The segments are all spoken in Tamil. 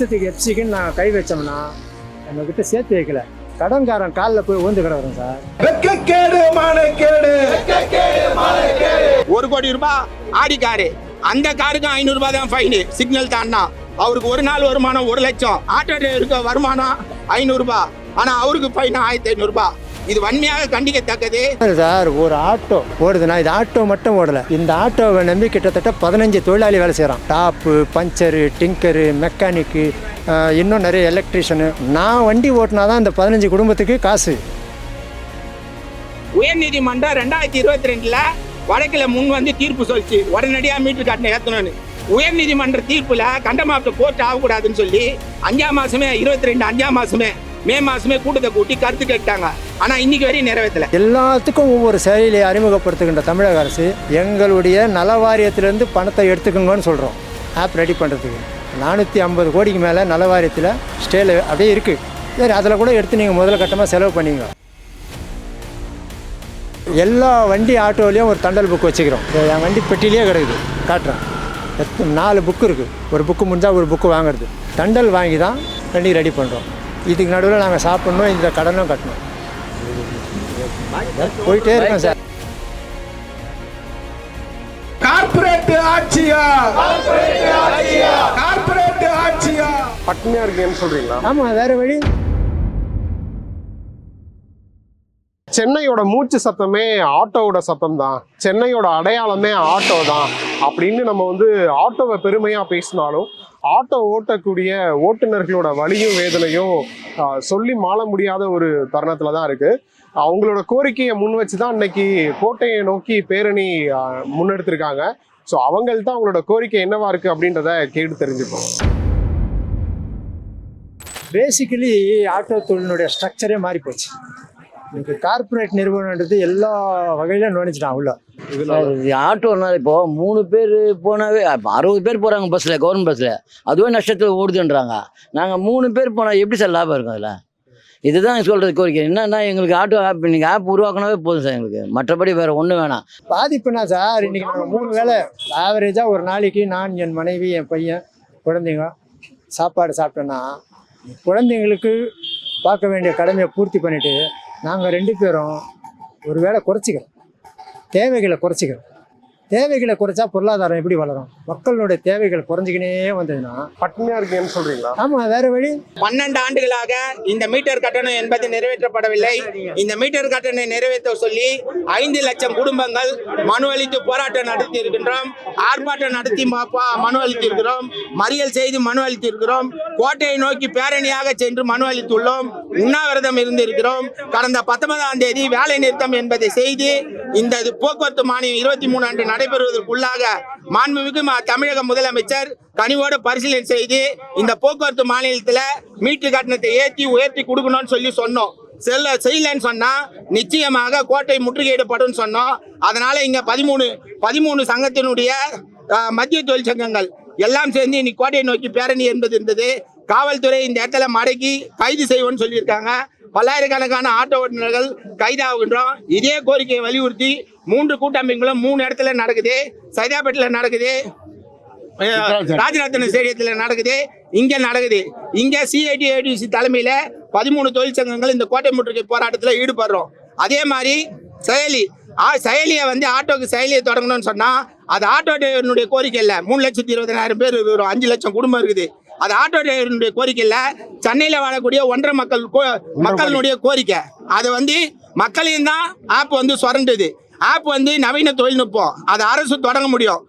வருஷத்துக்கு எப்சிக்குன்னு நான் கை வச்சோம்னா நம்மக்கிட்ட சேர்த்து வைக்கல. கடன்காரன் காலில் போய் ஊந்து கிடக்குறோம் சார். ஒரு கோடி ரூபாய் ஆடி காரு. அந்த காருக்கு ஐநூறு ரூபாய் தான் ஃபைனு சிக்னல் தாண்டா அவருக்கு ஒரு நாள் வருமானம் ஒரு லட்சம். ஆட்டோ டிரைவருக்கு வருமானம் ஐநூறு ரூபாய் ஆனா அவருக்கு ஃபைன் ஆயிரத்தி ஐநூறு ரூபாய் இது வன்மையாக கண்டிக்கத்தக்கது. சார் ஒரு ஆட்டோ ஓடுதுன்னா இது ஆட்டோ மட்டும் ஓடலை. இந்த ஆட்டோவை நம்பி கிட்டத்தட்ட பதினஞ்சு தொழிலாளி வேலை செய்கிறான் டாப்பு பஞ்சரு டிங்கரு மெக்கானிக்கு இன்னும் நிறைய எலக்ட்ரீஷியனு. நான் வண்டி ஓட்டினா தான் இந்த பதினஞ்சு குடும்பத்துக்கு காசு. உயர்நீதிமன்றம் ரெண்டாயிரத்தி இருபத்தி ரெண்டுல வழக்குல முன் வந்து தீர்ப்பு சொல்லிச்சு. உடனடியா மீட்டர் காட்டின ஏத்தணும்னு. உயர்நீதிமன்ற தீர்ப்புல கண்டமாப்ட கோர்ட் ஆகக்கூடாதுன்னு சொல்லி அஞ்சாம் மாசமே இருபத்தி ரெண்டு அஞ்சாம் மாசமே மே மாசமே கூட்டத்தை கூட்டி கருத்து கேட்டாங்க. ஆனா இன்னைக்கு வரையும் நிறைவேற்றல எல்லாத்துக்கும் ஒவ்வொரு செயலியை அறிமுகப்படுத்துகின்ற தமிழக அரசு எங்களுடைய நல வாரியத்திலேருந்து பணத்தை எடுத்துக்கோங்கன்னு சொல்கிறோம் ஆப் ரெடி பண்ணுறதுக்கு நானூற்றி ஐம்பது கோடிக்கு மேலே நல வாரியத்தில் ஸ்டேல அப்படியே இருக்குது சரி அதில் கூட எடுத்து நீங்கள் முதல் கட்டமாக செலவு பண்ணிங்க. எல்லா வண்டி ஆட்டோலையும் ஒரு தண்டல் புக் வச்சுக்கிறோம். என் வண்டி பெட்டிலேயே கிடக்குது. காட்டுறேன். எத்தனை நாலு புக்கு இருக்குது ஒரு புக்கு முடிஞ்சால் ஒரு புக்கு வாங்குறது. தண்டல் வாங்கி தான் வண்டி ரெடி பண்ணுறோம் இதுக்கு நடுவில் நாங்கள் சாப்பிட்ணும் இந்த கடனும் கட்டணும். போயிட்டே இருக்கோம் சார். கார்ப்பரேட் ஆட்சியா? கார்ப்பரேட் ஆட்சியா? பட்னியா இருக்கேன்னு சொல்றீங்களா? ஆமாம் வேறு வழி. சென்னையோட மூச்சு சத்தமே ஆட்டோவோட சத்தம் தான் சென்னையோட அடையாளமே ஆட்டோ தான் அப்படின்னு நம்ம வந்து ஆட்டோவை பெருமையா பேசினாலும் ஆட்டோ ஓட்டக்கூடிய ஓட்டுநர்களோட வலியும் வேதனையும் சொல்லி மாள முடியாத ஒரு தருணத்துல தான் இருக்கு. அவங்களோட கோரிக்கையை முன் வச்சு தான் இன்னைக்கு கோட்டையை நோக்கி பேரணி முன்னெடுத்திருக்காங்க. ஸோ அவங்கள்ட்ட அவங்களோட கோரிக்கை என்னவா இருக்கு அப்படின்றத கேட்டு தெரிஞ்சுப்போம். பேசிக்கலி ஆட்டோ தொழிலினுடைய ஸ்ட்ரக்சரே மாறி போச்சு இன்னைக்கு கார்ப்பரேட் நிறுவனன்றது எல்லா வகையிலும் நுழைச்சிட்டான் உள்ள. ஆட்டோனால இப்போ மூணு பேர் போனாவே அறுபது பேர் போகிறாங்க பஸ்ஸில் கவர்மெண்ட் பஸ்ஸில் அதுவே நஷ்டத்தில் ஓடுதுன்றாங்க. நாங்கள் மூணு பேர் போனால் எப்படி சார் லாபம் இருக்கும் அதில்? இதுதான் சொல்கிறது கோரிக்கை. என்னன்னா எங்களுக்கு ஆட்டோ ஆப் நீங்கள் ஆப் உருவாக்கினாவே போதும் சார் எங்களுக்கு. மற்றபடி வேறு ஒன்றும் வேணாம். பாதிப்புனா சார்? இன்னைக்கு நாங்கள் மூணு வேளை ஆவரேஜாக ஒரு நாளைக்கு நான் என் மனைவி என் பையன் குழந்தைங்க சாப்பாடு சாப்பிட்டோன்னா குழந்தைங்களுக்கு பார்க்க வேண்டிய கடமையை பூர்த்தி பண்ணிட்டு நாங்கள் ரெண்டு பேரும் ஒரு வேளை குறைச்சிக்கிறோம். தேவைகளை குறைச்சிக்கிறோம். தேவைகளை குறைச்சா பொருளாதாரம் எப்படி வளரும்? மக்களுடைய தேவைகள் குறைஞ்சிக்கினே வந்ததுன்னா? பட்னியா இருக்கேன்னு சொல்றீங்களா? ஆமாம் வேறு வழி? பன்னெண்டு ஆண்டுகளாக இந்த மீட்டர் கட்டணம் என்பது நிறைவேற்றப்படவில்லை. இந்த மீட்டர் கட்டணம் நிறைவேற்ற சொல்லி ஐந்து லட்சம் குடும்பங்கள் மனு அளித்து போராட்டம் நடத்தி இருக்கின்றோம் ஆர்ப்பாட்டம் நடத்தி ம- ப- மனு அளித்திருக்கிறோம். மறியல் செய்து மனு அளித்திருக்கிறோம். கோட்டையை நோக்கி பேரணியாக சென்று மனு அளித்துள்ளோம். உண்ணாவிரதம் இருந்திருக்கிறோம். கடந்த பத்தொன்பதாம் தேதி வேலை நிறுத்தம் என்பதை செய்து இந்த போக்குவரத்து மானியம் இருபத்தி மூணு ஆண்டு நடைபெறுவதற்குள்ளாக மாண்புமிகு தமிழக முதலமைச்சர் கனிவோடு பரிசீலனை செய்து இந்த போக்குவரத்து மாநிலத்தில் மீட்டர் கட்டணத்தை ஏற்றி உயர்த்தி கொடுக்கணும்னு சொல்லி சொன்னோம். செல்ல செய்யலன்னு சொன்னா நிச்சயமாக கோட்டை முற்றுகையிடப்படும் சொன்னோம். அதனால இங்க பதிமூணு பதிமூணு சங்கத்தினுடைய மத்திய தொழிற்சங்கங்கள் எல்லாம் சேர்ந்து இன்னைக்கு கோட்டையை நோக்கி பேரணி என்பது இருந்தது காவல்துறை இந்த இடத்துல மடக்கி கைது செய்வோம்னு சொல்லியிருக்காங்க. பல்லாயிரக்கணக்கான ஆட்டோ ஓட்டுநர்கள் கைதாகின்றோம் இதே கோரிக்கையை வலியுறுத்தி மூன்று கூட்டமைப்புகளும் மூணு இடத்துல நடக்குது. சைதாப்பேட்டில் நடக்குது. ராஜரத்ன ஸ்டேடியத்தில் நடக்குது. இங்க நடக்குது. இங்க சிஐடி ஏடிசி தலைமையில பதிமூணு தொழிற்சங்கங்கள் இந்த கோட்டை முற்றுகை போராட்டத்தில் ஈடுபடுறோம். அதே மாதிரி செயலி. ஆ செயலியை வந்து ஆட்டோக்கு செயலியை தொடங்கணும்னு சொன்னா அது ஆட்டோ டிரைவருடைய கோரிக்கை இல்லை. மூணு லட்சத்தி இருபதனாயிரம் பேர் இருக்கிறோம் அஞ்சு லட்சம் குடும்பம் இருக்குது. அது ஆட்டோ டிரைவருடைய கோரிக்கை இல்லை. சென்னையில் வாழக்கூடிய ஒன்றரை மக்கள் மக்களினுடைய கோரிக்கை. அது வந்து மக்களையும் தான் ஆப் வந்து சுரண்டுது. ஆப் வந்து நவீன தொழில்நுட்பம். அது அரசு தொடங்க முடியும்.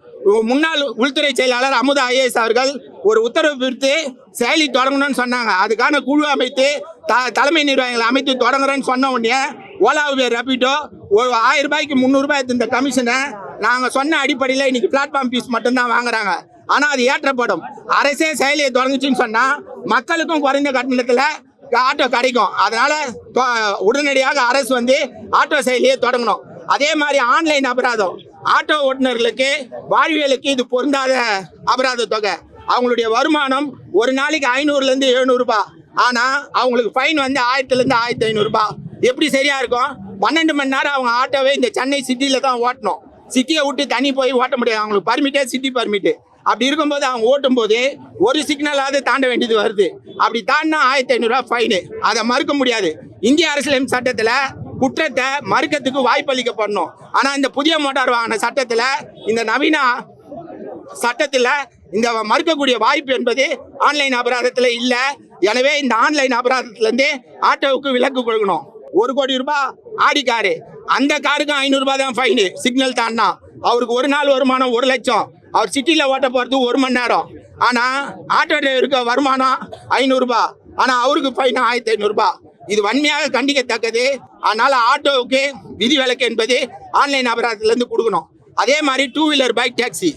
முன்னாள் உள்துறை செயலாளர் அமுதா ஐஏஎஸ் அவர்கள் ஒரு உத்தரவு பிரித்து செயலி தொடங்கணும்னு சொன்னாங்க. அதுக்கான குழு அமைத்து த தலைமை நிர்வாகிகளை அமைத்து தொடங்குறேன்னு சொன்ன உடனே ஓலா உபேர் ரப்பிட்டோ ஒரு ஆயிரம் ரூபாய்க்கு முந்நூறுரூபாய் இந்த கமிஷனை நாங்கள் சொன்ன அடிப்படையில் இன்னைக்கு பிளாட்ஃபார்ம் ஃபீஸ் மட்டும்தான் வாங்குறாங்க. ஆனால் அது ஏற்றப்படும். அரசே செயலியை தொடங்குச்சுன்னு சொன்னால் மக்களுக்கும் குறைந்த கட்டணத்தில் ஆட்டோ கிடைக்கும். அதனால் உடனடியாக அரசு வந்து ஆட்டோ செயலியை தொடங்கணும். அதே மாதிரி ஆன்லைன் அபராதம். ஆட்டோ ஓட்டுநர்களுக்கு வாழ்வியலுக்கு இது பொருந்தாத அபராத தொகை. அவங்களுடைய வருமானம் ஒரு நாளைக்கு ஐநூறுலேருந்து எழுநூறுபா ஆனால் அவங்களுக்கு ஃபைன் வந்து ஆயிரத்துலேருந்து ஆயிரத்தி ஐநூறுரூபா எப்படி சரியாக இருக்கும்? பன்னெண்டு மணி நேரம் அவங்க ஆட்டோவே இந்த சென்னை சிட்டியில் தான் ஓட்டணும். சிட்டியை விட்டு தனி போய் ஓட்ட முடியாது. அவங்களுக்கு பர்மிட்டே சிட்டி பர்மிட்டு அப்படி இருக்கும்போது அவங்க ஓட்டும் போது ஒரு சிக்னலாவது தாண்ட வேண்டியது வருது. அப்படி தாண்டினா ஆயிரத்தி ஐநூறுரூவா ஃபைனு அதை மறுக்க முடியாது. இந்திய அரசியலமைப்பு சட்டத்தில் குற்றத்தை மறுக்கிறதுக்கு வாய்ப்பளிக்கப்படணும் ஆனால் இந்த புதிய மோட்டார் வாகன சட்டத்தில் இந்த நவீன சட்டத்தில் இந்த மறுக்கக்கூடிய வாய்ப்பு என்பது ஆன்லைன் அபராதத்தில் இல்லை. எனவே இந்த ஆன்லைன் அபராதத்திலேருந்து ஆட்டோவுக்கு விலக்கு கொடுக்கணும். ஒரு கோடி ரூபாய் ஆடி காரு. அந்த காருக்கும் ஐநூறுரூபா தான் ஃபைனு சிக்னல் தாண்டினா அவருக்கு ஒரு நாள் வருமானம் ஒரு லட்சம். அவர் சிட்டியில் ஓட்ட போகிறது ஒரு மணி நேரம். ஆனால் ஆட்டோ டிரைவருக்கு வருமானம் ஐநூறுரூபா ஆனால் அவருக்கு ஃபைன் ஆயிரத்தி ஐநூறுரூபா இது வன்மையாக கண்டிக்கத்தக்கது. அதனால் ஆட்டோவுக்கு விதிவிலக்கு என்பது ஆன்லைன் அபராதத்திலேருந்து கொடுக்கணும். அதே மாதிரி டூ வீலர் பைக் டாக்ஸி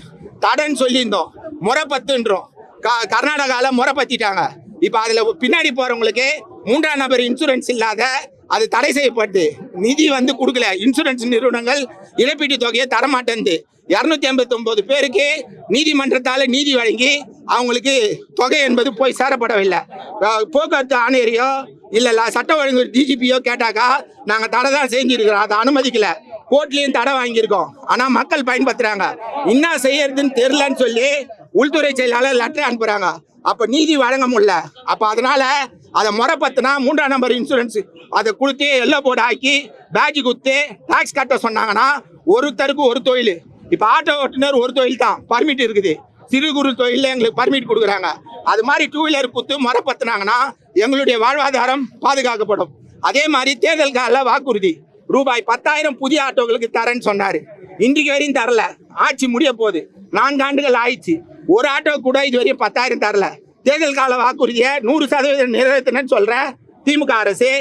தடன்னு சொல்லியிருந்தோம். முறை பத்துன்றோம் க கர்நாடகாவில் முறை பத்திட்டாங்க இப்போ அதில் பின்னாடி போகிறவங்களுக்கு மூன்றாம் நபர் இன்சூரன்ஸ் இல்லாத அது தடை செய்யப்படுது நிதி வந்து கொடுக்கல. இன்சூரன்ஸ் நிறுவனங்கள் இழப்பீட்டு தொகையை தரமாட்டேன்து இரநூத்தி ஐம்பத்தி ஒன்பது பேருக்கு நீதிமன்றத்தால் நீதி வழங்கி அவங்களுக்கு தொகை என்பது போய் சேரப்படவில்லை. போக்குவரத்து ஆணையரையோ இல்லை சட்ட ஒழுங்கு டிஜிபியோ கேட்டாக்கா நாங்கள் தடை தான் செஞ்சுருக்கிறோம். அதை அனுமதிக்கல. கோர்ட்லேயும் தடை வாங்கியிருக்கோம். ஆனால் மக்கள் பயன்படுத்துகிறாங்க என்ன செய்யறதுன்னு தெரிலன்னு சொல்லி உள்துறை செயலாளர் லெட்டர் அனுப்புகிறாங்க அப்போ நீதி வழங்க முடியல. அப்போ அதனால் அதை முறைப்பத்துனா மூன்றாம் நம்பர் இன்சூரன்ஸ் அதை கொடுத்து எல்லோ போர்டு ஆக்கி பேட்ஜ் கொடுத்து டேக்ஸ் கட்ட சொன்னாங்கன்னா ஒருத்தருக்கு ஒரு தொழில். இப்போ ஆட்டோ ஓட்டுநர் ஒரு தொழில் தான் பர்மிட் இருக்குது. சிறு குறு தொழிலில் எங்களுக்கு பர்மிட் கொடுக்குறாங்க. அது மாதிரி டூ வீலர் குத்து முறைப்பத்துனாங்கன்னா எங்களுடைய வாழ்வாதாரம் பாதுகாக்கப்படும். அதே மாதிரி தேர்தல் கால வாக்குறுதி. ரூபாய் பத்தாயிரம் புதிய ஆட்டோக்களுக்கு தரேன்னு சொன்னார். இன்றைக்கு வரையும் தரல. ஆட்சி முடிய போகுது. நான்கு ஆண்டுகள் ஆயிடுச்சு. ஒரு ஆட்டோ கூட இது வரையும் பத்தாயிரம் தரல. தேர்தல் கால வாக்குறுதியை நூறு சதவீதம் நிறைவேற்றினேன்னு சொல்கிறேன் திமுக அரசு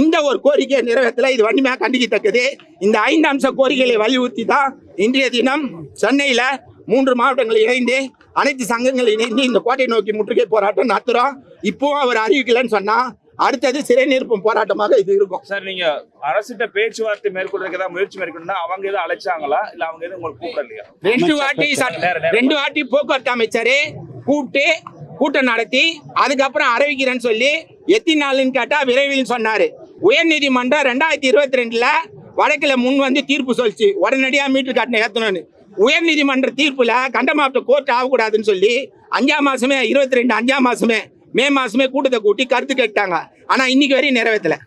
இந்த ஒரு கோரிக்கையை நிறைவேற்றல. இது வன்மையாக கண்டிக்கத்தக்கது. இந்த ஐந்து அம்ச கோரிக்கைகளை வலியுறுத்தி தான் இன்றைய தினம் சென்னையில் மூன்று மாவட்டங்கள் இணைந்து அனைத்து சங்கங்கள் இணைந்து இந்த கோட்டை நோக்கி முற்றுகை போராட்டம் நடத்துகிறோம் இப்போவும் அவர் அறிவிக்கலைன்னு சொன்னா அடுத்தது சிறை நிற்பும் போராட்டமாக இது இருக்கும். சார் நீங்க அரசிட்ட பேச்சுவார்த்தை மேற்கொள்றதுக்கு ஏதாவது முயற்சி மேற்கொண்டா அவங்க எதுவும் அழைச்சாங்களா? இல்ல அவங்க எதுவும் உங்களுக்கு கூப்பிடலையா ரெண்டு வாட்டி ரெண்டு வாட்டி போக்குவரத்து அமைச்சர் கூப்பிட்டு கூட்டம் நடத்தி அதுக்கப்புறம் அறிவிக்கிறேன்னு சொல்லி எத்தனை நாள்னு கேட்டா விரைவில் சொன்னாரு. உயர்நீதிமன்றம் ரெண்டாயிரத்தி இருபத்தி ரெண்டுல வழக்குல முன் வந்து தீர்ப்பு சொல்லிச்சு. உடனடியா மீட்டர் கட்டணம் ஏத்தணும்னு. உயர்நீதிமன்ற தீர்ப்புல கண்டமாவட்ட கோர்ட் ஆகக்கூடாதுன்னு சொல்லி அஞ்சாம் மாசமே இருபத்தி ரெண்டு அஞ்சாம் மாசமே மே மாசமே கூட்டத்தை கூட்டி கருத்து கேட்டாங்க. ஆனா இன்னைக்கு வரையும் நிறைவேற்றல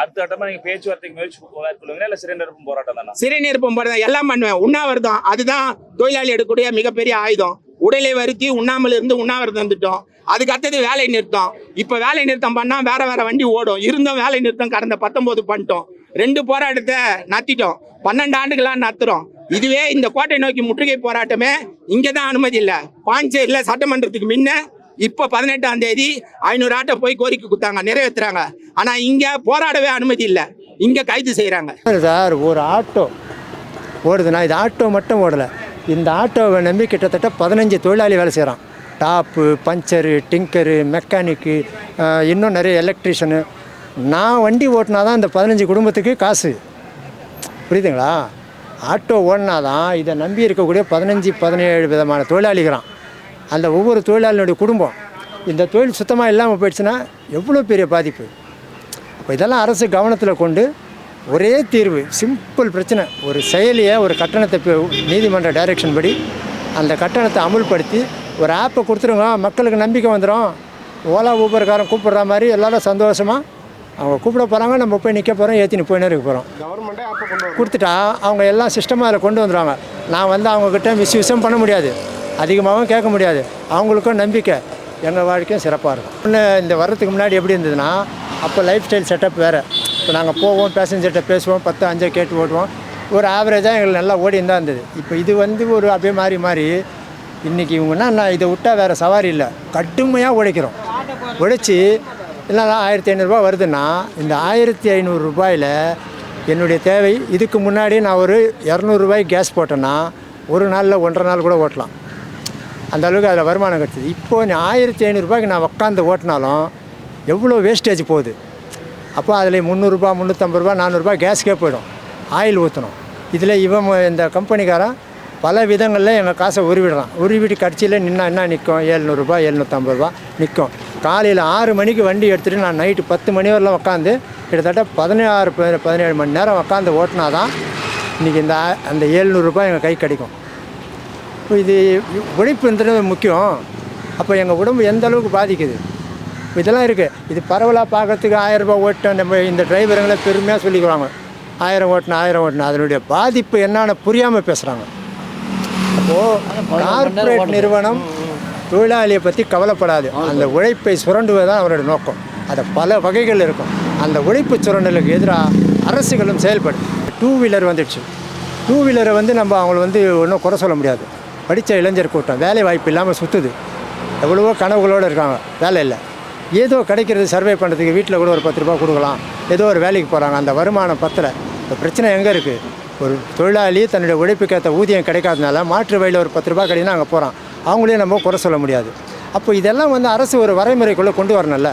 அடுத்த கட்டமா நீங்க பேச்சுவார்த்தைக்கு முயற்சி மேற்கொள்ளுவீங்களா இல்ல சிறை நிரப்பும் போராட்டம் தானா? சிறை நிரப்பும் போறத எல்லாம் பண்ணுவேன். உண்ணாவிரதம். அதுதான் தொழிலாளி எடுக்கக்கூடிய மிகப்பெரிய ஆயுதம். உடலை வருத்தி உண்ணாமல் இருந்து உண்ணாவிரதம் இருந்துட்டோம். அதுக்கு அடுத்தது வேலை நிறுத்தம். இப்போ வேலை நிறுத்தம் பண்ணா வேற வேற வண்டி ஓடும். இருந்தும் வேலை நிறுத்தம் கடந்த பத்தொன்பது பண்ணிட்டோம். ரெண்டு போராட்டத்தை நடத்திட்டோம் பன்னெண்டு ஆண்டுகளாக நடத்துறோம் இதுவே இந்த கோட்டை நோக்கி முற்றுகை போராட்டமே. இங்கே தான் அனுமதி இல்லை. பாஞ்சேரியில் சட்டமன்றத்துக்கு முன்ன இப்போ பதினெட்டாம் தேதி ஐநூறு ஆட்டோ போய் கோரிக்கை கொடுத்தாங்க நிறைவேற்றுறாங்க ஆனால் இங்கே போராடவே அனுமதி இல்லை. இங்கே கைது செய்கிறாங்க சார் ஒரு ஆட்டோ ஓடுதுன்னா இது ஆட்டோ மட்டும் ஓடலை. இந்த ஆட்டோவை நம்பி கிட்டத்தட்ட பதினஞ்சு தொழிலாளி வேலை செய்கிறான் டாப்பு பஞ்சரு டிங்கரு மெக்கானிக்கு இன்னும் நிறைய எலக்ட்ரிஷனு நான் வண்டி ஓட்டினா தான் இந்த பதினஞ்சு குடும்பத்துக்கு காசு. புரியுதுங்களா? ஆட்டோ ஓடினா தான் இதை நம்பி இருக்கக்கூடிய பதினஞ்சு பதினேழு விதமான தொழிலாளிகிறான் அந்த ஒவ்வொரு தொழிலாளியினுடைய குடும்பம் இந்த தொழில் சுத்தமாக இல்லாமல் போயிடுச்சுன்னா எவ்வளோ பெரிய பாதிப்பு? இப்போ இதெல்லாம் அரசு கவனத்தில் கொண்டு ஒரே தீர்வு சிம்பிள் பிரச்சனை. ஒரு செயலியை ஒரு கட்டணத்தை நீதிமன்ற டைரக்ஷன் படி அந்த கட்டணத்தை அமுல்படுத்தி ஒரு ஆப்பை கொடுத்துருங்க. மக்களுக்கு நம்பிக்கை வந்துடும் ஓலா ஊபர்காரன் கூப்பிடுற மாதிரி எல்லாரும் சந்தோஷமாக அவங்க கூப்பிட போகிறாங்க நம்ம போய் நிற்க போகிறோம் ஏற்றின்னு போயினே இருக்க போகிறோம் கொடுத்துட்டா அவங்க எல்லாம் சிஸ்டமாக அதில் கொண்டு வந்துடுவாங்க நான் வந்து அவங்கக்கிட்ட மிஸ்யூஸும் பண்ண முடியாது. அதிகமாகவும் கேட்க முடியாது. அவங்களுக்கும் நம்பிக்கை. எங்கள் வாழ்க்கையும் சிறப்பாக இருக்கும். ஒன்று இந்த வர்றதுக்கு முன்னாடி எப்படி இருந்ததுன்னா அப்போ லைஃப் ஸ்டைல் செட்டப் வேறு. இப்போ நாங்கள் போவோம் பேசஞ்சர்கிட்ட பேசுவோம் பத்து அஞ்சை கேட்டு ஓட்டுவோம். ஒரு ஆவரேஜாக எங்களுக்கு நல்லா ஓடின்னு தான் இருந்தது. இப்போ இது வந்து ஒரு அப்படியே மாறி மாறி இன்றைக்கி இவங்கன்னா நான் இதை விட்டால் வேறு சவாரி இல்லை. கடுமையாக உழைக்கிறோம். உழைச்சி இல்லை ஆயிரத்தி ஐநூறுரூவா வருதுன்னா இந்த ஆயிரத்தி ஐநூறுரூபாயில் என்னுடைய தேவை இதுக்கு முன்னாடி நான் ஒரு இரநூறுபாய் கேஸ் போட்டேன்னா ஒரு நாளில் ஒன்றரை நாள் கூட ஓட்டலாம். அந்த அளவுக்கு அதில் வருமானம் கிடச்சிது. இப்போ நீ ஆயிரத்தி ஐநூறுரூபாய்க்கு நான் உட்காந்து ஓட்டினாலும் எவ்வளோ வேஸ்டேஜ் போகுது? அப்போ அதில் முந்நூறுரூபா முந்நூற்றம்பது ரூபா நானூறுரூபா கேஸ்க்கே போயிடும். ஆயில் ஊற்றணும் இதில் இவன் இந்த கம்பெனிக்காரன் பல விதங்களில் எங்கள் காசை உருவிடுறான். உருவிட்டு கடைசியில் நின்னா என்ன நிற்கும் ஏழ்நூறுபா எழுநூற்றம்பது ரூபா நிற்கும் காலையில் ஆறு மணிக்கு வண்டி எடுத்துகிட்டு நான் நைட்டு பத்து மணி வரலாம் உட்காந்து கிட்டத்தட்ட பதினாறு பதினேழு மணி நேரம் உட்காந்து ஓட்டினா தான் இன்றைக்கி இந்த அந்த ஏழ்நூறுபா எங்கள் கை கிடைக்கும். இப்போ இது உழைப்புன்றது முக்கியம். அப்போ எங்கள் உடம்பு எந்த அளவுக்கு பாதிக்குது? இதெல்லாம் இருக்குது இது பரவலாக பார்க்கறதுக்கு ஆயிரம் ரூபாய் ஓட்டம் நம்ம இந்த டிரைவருங்களை பெருமையாக சொல்லிக்குவாங்க. ஆயிரம் ஓட்டணும் ஆயிரம் ஓட்டணும் அதனுடைய பாதிப்பு என்னன்னு புரியாமல் பேசுகிறாங்க அப்போது கார்ப்பரேட் நிறுவனம் தொழிலாளியை பற்றி கவலைப்படாது. அந்த உழைப்பை சுரண்டுவது தான் அவருடைய நோக்கம். அது பல வகைகள் இருக்கும். அந்த உழைப்பு சுரண்டலுக்கு எதிராக அரசுகளும் செயல்படும். டூ வீலர் வந்துடுச்சு. டூ வீலரை வந்து நம்ம அவங்கள வந்து ஒன்றும் குறை சொல்ல முடியாது. படித்த இளைஞர் கூட்டம். வேலை வாய்ப்பு இல்லாமல் சுற்றுது எவ்வளவோ கனவுகளோடு இருக்காங்க. வேலை இல்லை. ஏதோ கிடைக்கிறது சர்வே பண்ணுறதுக்கு வீட்டில் கூட ஒரு பத்து ரூபா கொடுக்கலாம். ஏதோ ஒரு வேலைக்கு போகிறாங்க அந்த வருமானம் பத்தலை. இந்த பிரச்சனை எங்கே இருக்குது ஒரு தொழிலாளி தன்னுடைய உழைப்புக்கேற்ற ஊதியம் கிடைக்காதனால மாற்று வழியில் ஒரு பத்து ரூபா கிடைக்குன்னா அங்கே போகிறான் அவங்களையும் நம்ம குறை சொல்ல முடியாது. அப்போ இதெல்லாம் வந்து அரசு ஒரு வரைமுறைக்குள்ளே கொண்டு வரணும்ல.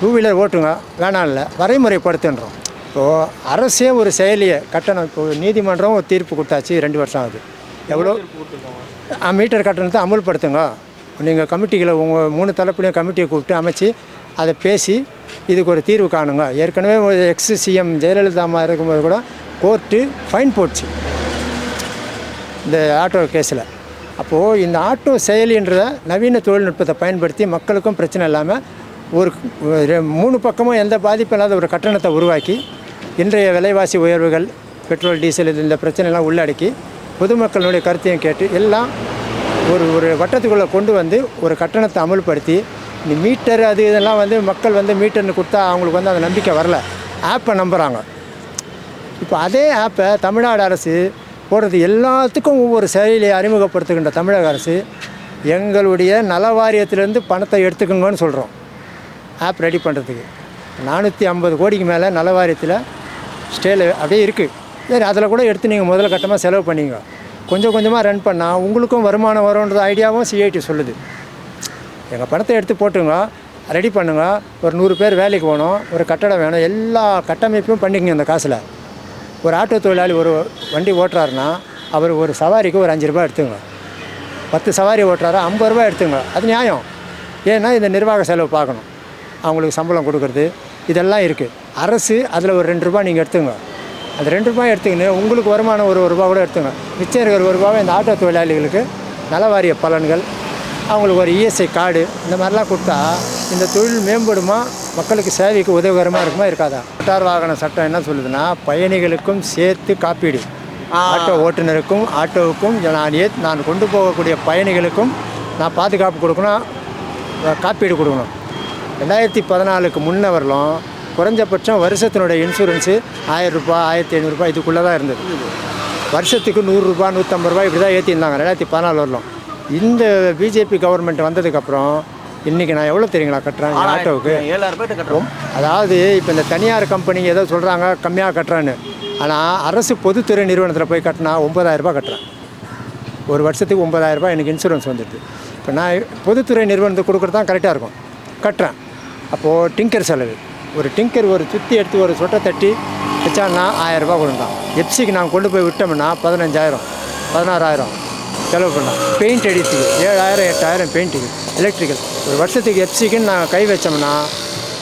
டூ வீலர் ஓட்டுங்க வேணாம் இல்லை வரைமுறைப்படுத்துன்றோம். இப்போது அரசே ஒரு செயலியை கட்டணம். இப்போ நீதிமன்றம் ஒரு தீர்ப்பு கொடுத்தாச்சு ரெண்டு வருஷம் ஆகுது. எவ்வளோ? மீட்டர் கட்டணத்தை அமல்படுத்துங்க. நீங்கள் கமிட்டிகளை உங்கள் மூணு தரப்புலையும் கமிட்டியை கூப்பிட்டு அமைச்சு அதை பேசி இதுக்கு ஒரு தீர்வு காணுங்க. ஏற்கனவே ஒரு எக்ஸ் சிஎம் ஜெயலலிதா அம்மா இருக்கும்போது கூட கோர்ட்டு ஃபைன் போட்டுச்சு. இந்த ஆட்டோ கேஸில். அப்போது இந்த ஆட்டோ செயலின்றத நவீன தொழில்நுட்பத்தை பயன்படுத்தி மக்களுக்கும் பிரச்சனை இல்லாமல் ஒரு மூணு பக்கமும் எந்த பாதிப்பும் இல்லாத ஒரு கட்டணத்தை உருவாக்கி இன்றைய விலைவாசி உயர்வுகள் பெட்ரோல் டீசல் இது இந்த பிரச்சனைலாம் உள்ளடக்கி பொதுமக்களுடைய கருத்தையும் கேட்டு எல்லாம் ஒரு ஒரு வட்டத்துக்குள்ளே கொண்டு வந்து ஒரு கட்டணத்தை அமல்படுத்தி இந்த மீட்டர் அது இதெல்லாம் வந்து மக்கள் வந்து மீட்டர்னு கொடுத்தா அவங்களுக்கு வந்து அந்த நம்பிக்கை வரல. ஆப்பை நம்புகிறாங்க இப்போ அதே ஆப்பை தமிழ்நாடு அரசு போடுறது எல்லாத்துக்கும் ஒவ்வொரு செயலியை அறிமுகப்படுத்துகின்ற தமிழக அரசு எங்களுடைய நல வாரியத்திலேருந்து பணத்தை எடுத்துக்கோங்கன்னு சொல்கிறோம் ஆப் ரெடி பண்ணுறதுக்கு நானூற்றி ஐம்பது கோடிக்கு மேலே நல வாரியத்தில் ஸ்டேல அப்படியே இருக்குது சரி அதில் கூட எடுத்து நீங்கள் முதல்ல கட்டமாக செலவு பண்ணிங்க. கொஞ்சம் கொஞ்சமாக ரன் பண்ணால் உங்களுக்கும் வருமானம் வரும்ன்ற ஐடியாவும் சிஐடி சொல்லுது. எங்கள் பணத்தை எடுத்து போட்டுங்க ரெடி பண்ணுங்க. ஒரு நூறு பேர் வேலைக்கு போகணும் ஒரு கட்டடம் வேணும் எல்லா கட்டமைப்பும் பண்ணிக்கங்க அந்த காசில். ஒரு ஆட்டோ தொழிலாளி ஒரு வண்டி ஓட்டுறாருன்னா அவர் ஒரு சவாரிக்கு ஒரு அஞ்சு ரூபாய் எடுத்துங்க. பத்து சவாரி ஓட்டுறாரா ஐம்பது ரூபாய் எடுத்துங்க. அது நியாயம். ஏன்னா இந்த நிர்வாக செலவு பார்க்கணும். அவங்களுக்கு சம்பளம் கொடுக்கறது இதெல்லாம் இருக்குது அரசு அதில் ஒரு ரெண்டு ரூபாய் நீங்கள் எடுத்துங்க. அந்த ரெண்டு ரூபாய் எடுத்துக்கின்னு உங்களுக்கு வருமானம் ஒரு ஒரு ரூபா கூட எடுத்துங்க. மிச்சம் இருக்கிற ஒரு ரூபாவை இந்த ஆட்டோ தொழிலாளிகளுக்கு நலவாரிய பலன்கள் அவங்களுக்கு ஒரு இஎஸ்ஐ கார்டு இந்த மாதிரிலாம் கொடுத்தா இந்த தொழில் மேம்படுமா மக்களுக்கு சேவைக்கு உதவிகரமாக இருக்குமா இருக்காதா? மோட்டார் வாகன சட்டம் என்ன சொல்லுதுன்னா பயணிகளுக்கும் சேர்த்து காப்பீடு. ஆட்டோ ஓட்டுநருக்கும் ஆட்டோவுக்கும் நான் ஏ நான் கொண்டு போகக்கூடிய பயணிகளுக்கும் நான் பாதுகாப்பு கொடுக்கணும் காப்பீடு கொடுக்கணும். ரெண்டாயிரத்தி பதினாலுக்கு முன்ன வரலும் குறைஞ்சபட்சம் வருஷத்தினுடைய இன்சூரன்ஸு ஆயிரம் ரூபாய் ஆயிரத்தி ஐநூறுரூபா இதுக்குள்ளே தான் இருந்தது. வருஷத்துக்கு நூறுரூபா நூற்றம்பது ரூபாய் இப்படி தான் ஏற்றிருந்தாங்க ரெண்டாயிரத்தி பதினாலு வரலும். இந்த பிஜேபி கவர்மெண்ட் வந்ததுக்கப்புறம் இன்றைக்கி நான் எவ்வளோ தெரியுங்களா கட்டுறேன் ஆட்டோவுக்கு? ஏழாயிரம் கட்டுறோம். அதாவது இப்போ இந்த தனியார் கம்பெனி ஏதோ சொல்கிறாங்க கம்மியாக கட்டுறான்னு. ஆனால் அரசு பொதுத்துறை நிறுவனத்தில் போய் கட்டினா ஒம்பதாயிரம் ரூபாய் கட்டுறேன் ஒரு வருஷத்துக்கு ஒம்பதாயிரம் ரூபாய் எனக்கு இன்சூரன்ஸ் வந்துடுது. இப்போ நான் பொதுத்துறை நிறுவனத்துக்கு கொடுக்குறது தான் கரெக்டாக இருக்கும். கட்டுறேன். அப்போது டிங்கர் செலவு. ஒரு டிங்கர் ஒரு சுற்றி எடுத்து ஒரு சொட்டை தட்டி வச்சான்னா ஆயிரம் ரூபாய் கொடுத்தான் எப்சிக்கு நான் கொண்டு போய் விட்டோம்னா பதினஞ்சாயிரம் பதினாறாயிரம். செலவு பண்ணோம். பெயிண்ட் அடித்துக்கு ஏழாயிரம் எட்டாயிரம் பெயிண்ட்டுக்கு எலக்ட்ரிக்கல் ஒரு வருஷத்துக்கு எப்சிக்குன்னு நான் கை வச்சோம்னா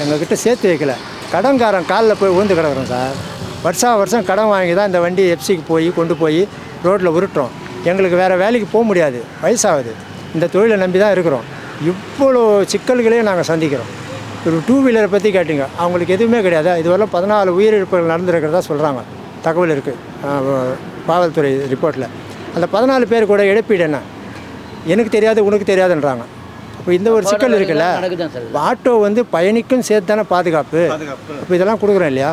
எங்கக்கிட்ட சேர்த்து வைக்கல. கடன்காரன் காலில் போய் ஊந்து கிடக்குறோம் சார். வருஷா வருஷம் கடன் வாங்கி தான் இந்த வண்டி எப்சிக்கு போய் கொண்டு போய் ரோட்டில் உருட்டுறோம். எங்களுக்கு வேறு வேலைக்கு போக முடியாது. வயசாகுது. இந்த தொழிலை நம்பி தான் இருக்கிறோம். இவ்வளோ சிக்கல்களையும் நாங்கள் சந்திக்கிறோம். ஒரு டூ வீலரை பற்றி கேட்டிங்க. அவங்களுக்கு எதுவுமே கிடையாது. இதுவரை பதினாலு உயிரிழப்புகள் நடந்திருக்கிறதா சொல்கிறாங்க தகவல் இருக்குது காவல்துறை ரிப்போர்ட்டில் அந்த பதினாலு பேர் கூட இழப்பீடு என்ன? எனக்கு தெரியாது உனக்கு தெரியாதுன்றாங்க. அப்போ இந்த ஒரு சிக்கல் இருக்குல்ல? இப்போ ஆட்டோ வந்து பயணிக்கும் சேர்த்து தானே பாதுகாப்பு? இப்போ இதெல்லாம் கொடுக்குறோம் இல்லையா?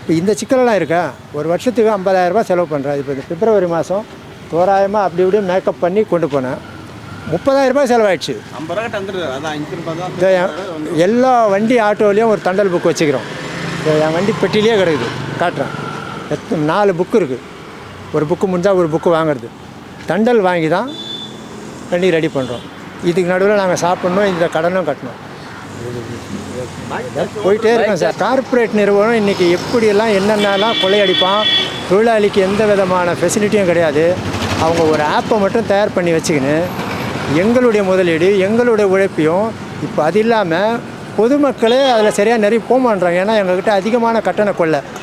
இப்போ இந்த சிக்கலெல்லாம் இருக்கா? ஒரு வருஷத்துக்கு 50000 ரூபாய் செலவு பண்ணுறேன் இப்போ இந்த பிப்ரவரி மாதம் தோராயமாக அப்படி இப்படி மேக்கப் பண்ணி கொண்டு போனேன். 30000 ரூபாய் செலவாயிடுச்சு. எல்லா வண்டி ஆட்டோலேயும் ஒரு தண்டல் புக் வச்சுக்கிறோம். இந்த என் வண்டி பெட்டிலேயே கிடக்குது. காட்டுறேன். எத்தனை நாலு புக்கு இருக்குது ஒரு புக்கு முடிஞ்சால் ஒரு புக்கு வாங்குறது. தண்டல் வாங்கி தான் வண்டி ரெடி பண்ணுறோம் இதுக்கு நடுவில் நாங்கள் சாப்பிட்ணும் இந்த கடனும் கட்டணும். போயிட்டே இருக்கோம் சார். கார்ப்பரேட் நிறுவனம் இன்றைக்கி எப்படியெல்லாம் என்னென்னலாம் கொள்ளையடிப்பான் தொழிலாளிக்கு எந்த விதமான ஃபெசிலிட்டியும் கிடையாது. அவங்க ஒரு ஆப்பை மட்டும் தயார் பண்ணி வச்சுக்கின்னு எங்களுடைய முதலீடு எங்களுடைய உழைப்பையும் இப்போ அது இல்லாமல் பொதுமக்களே அதில் சரியாக நிறைய போக மாட்றாங்க. ஏன்னா எங்கள்கிட்ட அதிகமான கட்டண கொள்ளை.